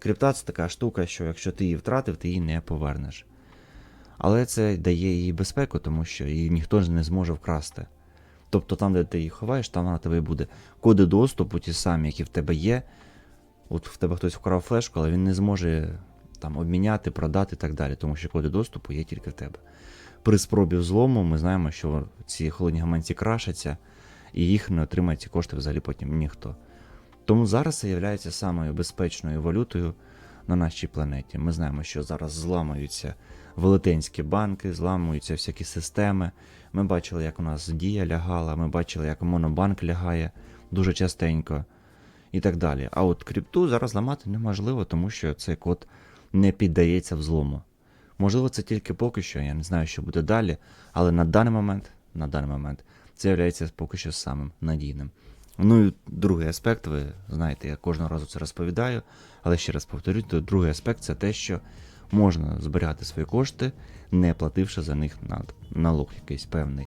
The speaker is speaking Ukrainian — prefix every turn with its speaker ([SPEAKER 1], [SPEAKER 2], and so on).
[SPEAKER 1] Крипта це така штука, що якщо ти її втратив, ти її не повернеш. Але це дає їй безпеку, тому що її ніхто ж не зможе вкрасти. Тобто там, де ти її ховаєш, там вона тебе буде. Коди доступу, ті самі, які в тебе є. От в тебе хтось вкрав флешку, але він не зможе там обміняти, продати і так далі, тому що коди доступу є тільки в тебе. При спробі взлому ми знаємо, що ці холодні гаманці крашаться, і їх не отримає ці кошти взагалі потім ніхто. Тому зараз це є самою безпечною валютою на нашій планеті. Ми знаємо, що зараз зламуються велетенські банки, зламуються всякі системи. Ми бачили, як у нас дія лягала, ми бачили, як монобанк лягає дуже частенько і так далі. А от крипту зараз ламати неможливо, тому що цей код не піддається взлому. Можливо, це тільки поки що, я не знаю, що буде далі, але на даний момент, на даний момент це є поки що самим надійним. Ну і другий аспект, ви знаєте, я кожного разу це розповідаю, але ще раз повторюю, то другий аспект це те, що можна зберігати свої кошти, не плативши за них налог якийсь певний.